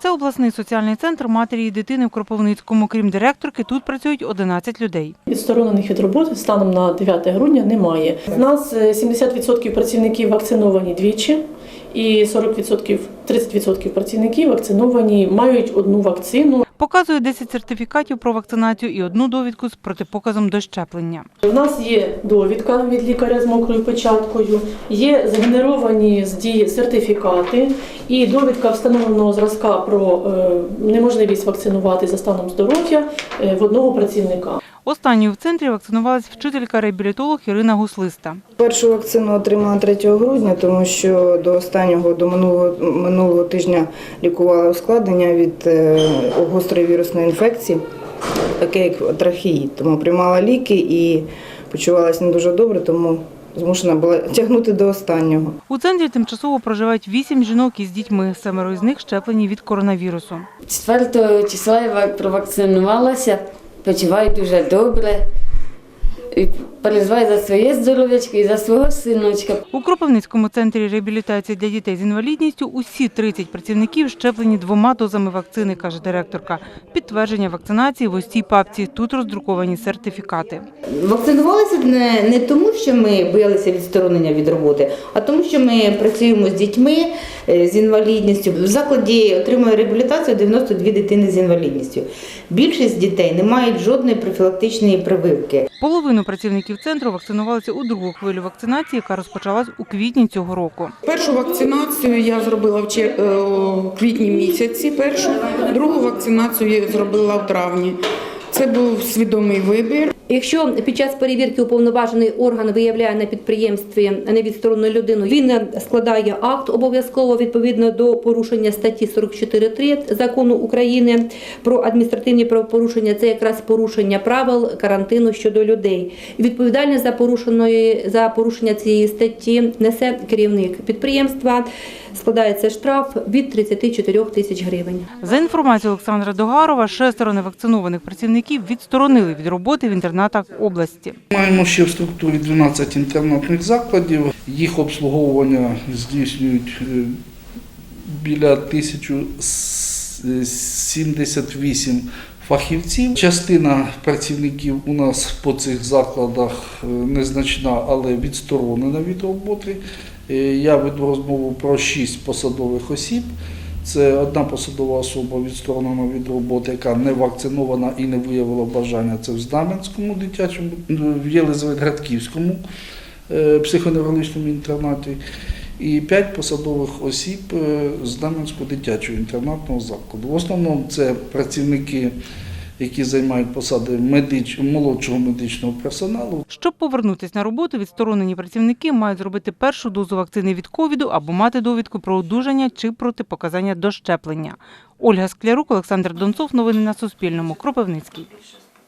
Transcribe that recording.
Це обласний соціальний центр матері і дитини в Кропивницькому. Крім директорки, тут працюють 11 людей. Відсторонених від роботи станом на 9 грудня немає. У нас е, 70% працівників вакциновані двічі, і 40%, 30% працівників вакциновані мають одну вакцину. Показує 10 сертифікатів про вакцинацію і одну довідку з протипоказом до щеплення. У нас є довідка від лікаря з мокрою печаткою, є згенеровані з дії сертифікати і довідка встановленого зразка про е, неможливість вакцинувати за станом здоров'я е, в одного працівника. Останньою в центрі вакцинувалась вчителька-реабілітолог Ірина Гуслиста. Першу вакцину отримала 3 грудня, тому що до останнього, до минулого, минулого тижня лікувала ускладнення від е, гострої вірусної інфекції, таке як трахеїд. Тому приймала ліки і почувалася не дуже добре, тому змушена була тягнути до останнього. У центрі тимчасово проживають 8 жінок із дітьми. Семеро з них щеплені від коронавірусу. 4 числа я провакцинувалася, почуваю дуже добре. Переживаю за своє здоров'ячко і за свого синочка. У Кропивницькому центрі реабілітації для дітей з інвалідністю усі 30 працівників щеплені двома дозами вакцини, каже директорка. Підтвердження вакцинації в ось цій папці. Тут роздруковані сертифікати. Вакцинувалися не, не тому, що ми боялися відсторонення від роботи, а тому, що ми працюємо з дітьми е, з інвалідністю. В закладі отримує реабілітацію 92 дитини з інвалідністю. Більшість дітей не мають жодної профілактичної прививки. Половину працівників центру вакцинувалися у другу хвилю вакцинації, яка розпочалась у квітні цього року. Першу вакцинацію я зробила в чер- е, квітні місяці. Першу другу вакцинацію я зробила в травні. Це був свідомий вибір. Якщо під час перевірки уповноважений орган виявляє на підприємстві невідсторонну людину, він складає акт обов'язково відповідно до порушення статті 44.3 закону України про адміністративні правопорушення. Це якраз порушення правил карантину щодо людей. Відповідальність за порушеної за порушення цієї статті несе керівник підприємства. Складається штраф від 34 тисяч гривень. За інформацією Олександра Догарова, шестеро невакцинованих працівників відсторонили від роботи в інтернатах області. Маємо ще в структурі 12 інтернатних закладів. Їх обслуговування здійснюють е, біля 1078 фахівців. Частина працівників у нас по цих закладах е, незначна, але відсторонена від роботи. Е, Я веду розмову про 6 посадових осіб. Це одна посадова особа відсторонена від роботи, яка не вакцинована і не виявила бажання. Це в Знам'янському дитячому, в Єлизаветградківському е, психоневрологічному інтернаті. І п'ять посадових осіб е, з Знаменського дитячого інтернатного закладу. В основному це працівники, які займають посади медич... молодшого медичного персоналу. Щоб повернутися на роботу, відсторонені працівники мають зробити першу дозу вакцини від ковіду або мати довідку про одужання чи протипоказання до щеплення. Ольга Склярук, Олександр Донцов. Новини на Суспільному. Кропивницький.